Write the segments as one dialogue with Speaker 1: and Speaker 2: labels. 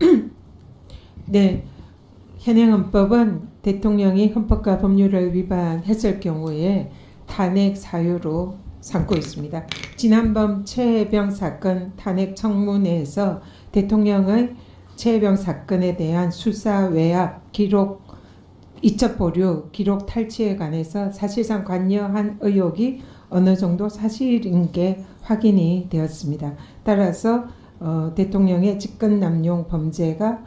Speaker 1: 네, 현행 헌법은 대통령이 헌법과 법률을 위반했을 경우에 탄핵 사유로 삼고 있습니다. 지난번 최혜병 사건 탄핵 청문회에서 대통령의 최혜병 사건에 대한 수사 외압 기록 이첩 보류 기록 탈취에 관해서 사실상 관여한 의혹이 어느 정도 사실인 게 확인이 되었습니다. 따라서 어, 대통령의 직권 남용 범죄가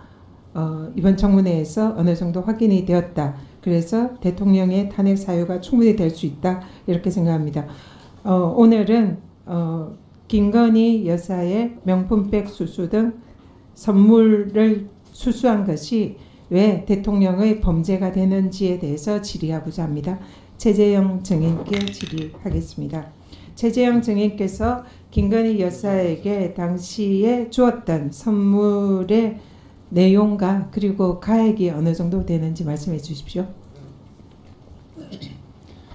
Speaker 1: 어, 이번 청문회에서 어느 정도 확인이 되었다. 그래서 대통령의 탄핵 사유가 충분히 될 수 있다. 이렇게 생각합니다. 어, 오늘은 어, 김건희 여사의 명품백 수수 등 선물을 수수한 것이 왜 대통령의 범죄가 되는지에 대해서 질의하고자 합니다. 최재형 증인께 질의하겠습니다. 최재형 증인께서 김건희 여사에게 당시에 주었던 선물의 내용과 그리고 가액이 어느 정도 되는지 말씀해 주십시오.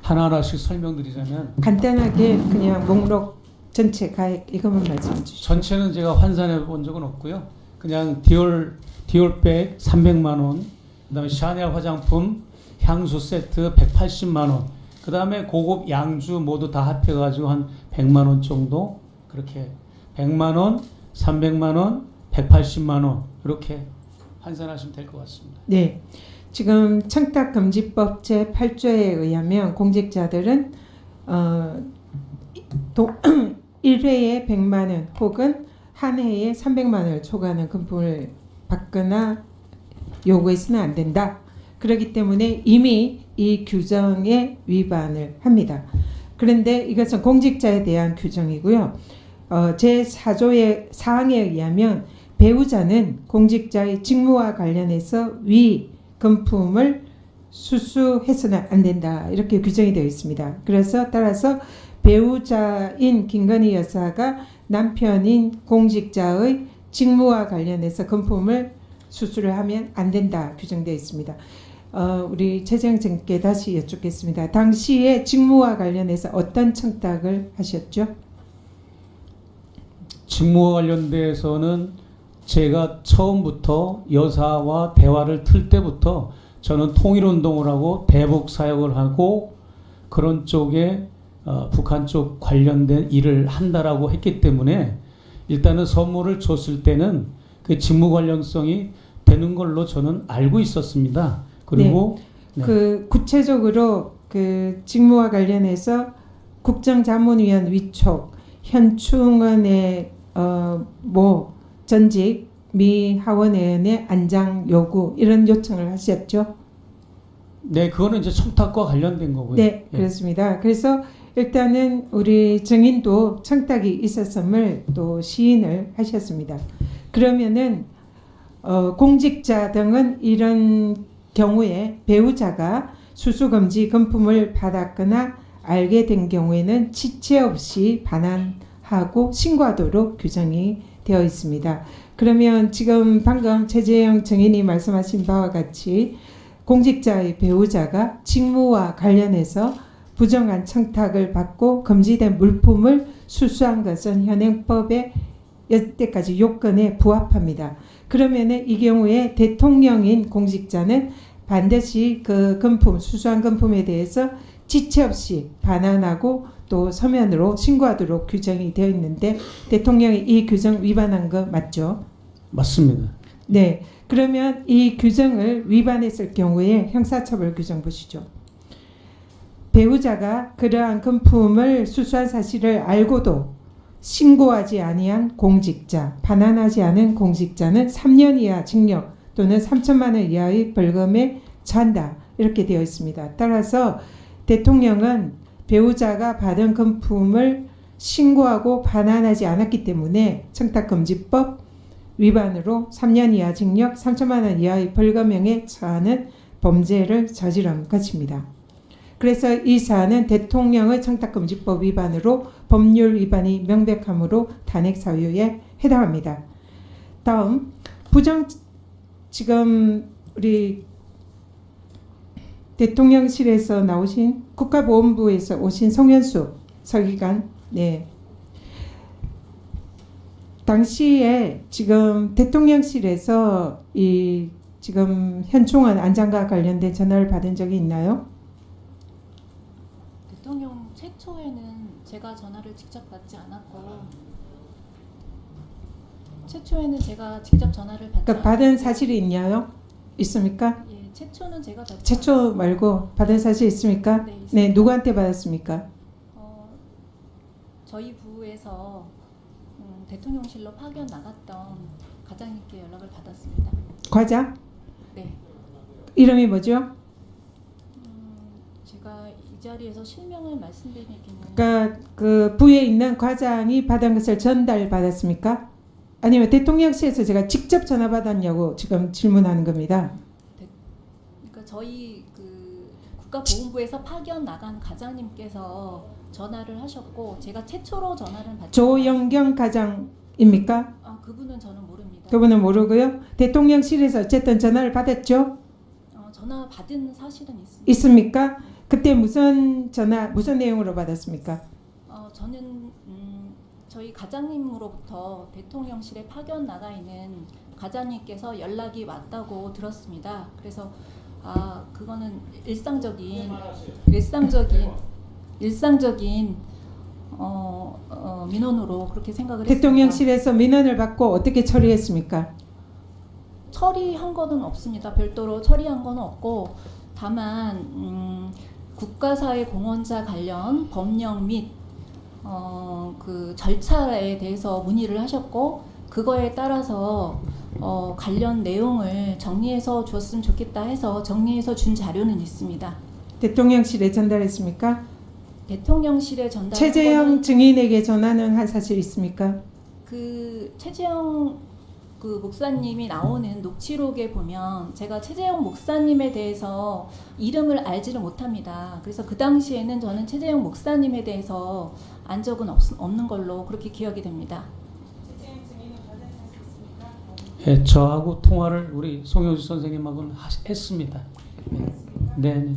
Speaker 2: 하나하나씩 설명드리자면
Speaker 1: 간단하게 그냥 목록 전체 가액 이것만 말씀해 주십시오.
Speaker 2: 전체는 제가 환산해 본 적은 없고요. 그냥 디올 디올백 300만 원, 그다음에 샤넬 화장품 향수 세트 180만 원, 그 다음에 고급 양주 모두 다 합해 가지고 한 100만 원 정도 그렇게 100만 원, 300만 원, 180만 원 이렇게 환산하시면 될 것 같습니다.
Speaker 1: 네. 지금 청탁금지법 제 8조에 의하면 공직자들은 어, 도, 1회에 100만 원 혹은 한 해에 300만 원을 초과하는 금품을 받거나 요구해서는 안 된다. 그렇기 때문에 이미 이 규정에 위반을 합니다. 그런데 이것은 공직자에 대한 규정이고요. 어, 제4조의 사항에 의하면 배우자는 공직자의 직무와 관련해서 위 금품을 수수해서는 안 된다 이렇게 규정이 되어 있습니다. 그래서 따라서 배우자인 김건희 여사가 남편인 공직자의 직무와 관련해서 금품을 수수를 하면 안 된다 규정되어 있습니다. 어, 우리 최정정께 다시 여쭙겠습니다. 당시에 직무와 관련해서 어떤 청탁을 하셨죠?
Speaker 2: 직무와 관련돼서는 제가 처음부터 여사와 대화를 틀 때부터 저는 통일운동을 하고 대북 사역을 하고 그런 쪽에 어, 북한 쪽 관련된 일을 한다라고 했기 때문에 일단은 선물을 줬을 때는 그 직무 관련성이 되는 걸로 저는 알고 있었습니다. 그리고 네.
Speaker 1: 그 구체적으로 그 직무와 관련해서 국정 자문위원 위촉, 현충원의 어뭐 전직 미 하원의원의 안장 요구 이런 요청을 하셨죠?
Speaker 2: 네, 그거는 이제 청탁과 관련된 거고요.
Speaker 1: 네,
Speaker 2: 예.
Speaker 1: 그렇습니다. 그래서 일단은 우리 증인도 청탁이 있었음을 또 시인을 하셨습니다. 그러면은 어, 공직자 등은 이런 경우에 배우자가 수수금지 금품을 받았거나 알게 된 경우에는 지체 없이 반환하고 신고하도록 규정이 되어 있습니다. 그러면 지금 방금 최재형 증인이 말씀하신 바와 같이 공직자의 배우자가 직무와 관련해서 부정한 청탁을 받고 금지된 물품을 수수한 것은 현행법의 여태까지 요건에 부합합니다. 그러면은 이 경우에 대통령인 공직자는 반드시 그 금품 수수한 금품에 대해서 지체 없이 반환하고 또 서면으로 신고하도록 규정이 되어 있는데 대통령이 이 규정 위반한 거 맞죠?
Speaker 2: 맞습니다.
Speaker 1: 네. 그러면 이 규정을 위반했을 경우에 형사처벌 규정 보시죠. 배우자가 그러한 금품을 수수한 사실을 알고도 신고하지 아니한 공직자, 반환하지 않은 공직자는 3년 이하 징역 또는 3천만 원 이하의 벌금에 처한다. 이렇게 되어 있습니다. 따라서 대통령은 배우자가 받은 금품을 신고하고 반환하지 않았기 때문에 청탁금지법 위반으로 3년 이하 징역 3천만 원 이하의 벌금형에 처하는 범죄를 저지른 것입니다. 그래서 이 사안은 대통령의 청탁금지법 위반으로 법률 위반이 명백하므로 탄핵 사유에 해당합니다. 다음 부정 지금 우리 대통령실에서 나오신 국가보훈부에서 오신 송현수 서기관 네. 당시에 지금 대통령실에서 이 지금 현충원 안장과 관련된 전화를 받은 적이 있나요?
Speaker 3: 대통령 최초에는 제가 전화를 직접 받지 않았고 최초에는 제가 직접 전화를 받지
Speaker 1: 그러니까 받은 사실이 있나요? 있습니까?
Speaker 3: 예, 최초는 제가 받지
Speaker 1: 최초 말고 받은 사실 있습니까?
Speaker 3: 네, 있습니다.
Speaker 1: 네, 누구한테 받았습니까?
Speaker 3: 어, 저희 부에서 음, 대통령실로 파견 나갔던 과장님께 연락을 받았습니다.
Speaker 1: 과장?
Speaker 3: 네,
Speaker 1: 이름이 뭐죠?
Speaker 3: 자리에서 실명을 말씀드리기는
Speaker 1: 그러니까 그 부에 있는 과장이 받은 것을 전달 받았습니까? 아니면 대통령실에서 제가 직접 전화 받았냐고 지금 질문하는 겁니다.
Speaker 3: 그러니까 저희 그 국가보훈부에서 파견 나간 과장님께서 전화를 하셨고 제가 최초로 전화를 받지
Speaker 1: 조영경 과장입니까?
Speaker 3: 아 그분은 저는 모릅니다.
Speaker 1: 그분은 모르고요. 대통령실에서 어쨌든 전화를 받았죠.
Speaker 3: 어, 전화 받은 사실은 있습니다.
Speaker 1: 있습니까? 그때 무슨 전화 무슨 내용으로 받았습니까?
Speaker 3: 어, 저는 음, 저희 과장님으로부터 대통령실에 파견 나가 있는 과장님께서 연락이 왔다고 들었습니다. 그래서 아 그거는 일상적인 일상적인 일상적인 어, 어, 민원으로 그렇게 생각을 했습니다.
Speaker 1: 대통령실에서 민원을 받고 어떻게 처리했습니까?
Speaker 3: 처리한 거는 없습니다. 별도로 처리한 건 없고 다만 음, 국가사회 공헌자 관련 법령 및 어, 그 절차에 대해서 문의를 하셨고 그거에 따라서 어, 관련 내용을 정리해서 주었으면 좋겠다 해서 정리해서 준 자료는 있습니다.
Speaker 1: 대통령실에 전달했습니까?
Speaker 3: 대통령실에 전달
Speaker 1: 최재형 증인에게 전화는 한 사실 있습니까?
Speaker 3: 그 최재형 그 목사님이 나오는 녹취록에 보면 제가 최재형 목사님에 대해서 이름을 알지를 못합니다. 그래서 그 당시에는 저는 최재형 목사님에 대해서 안 적은 없, 없는 걸로 그렇게 기억이 됩니다.
Speaker 2: 예, 저하고 통화를 우리 송영수 선생님하고는 하- 했습니다. 네, 네.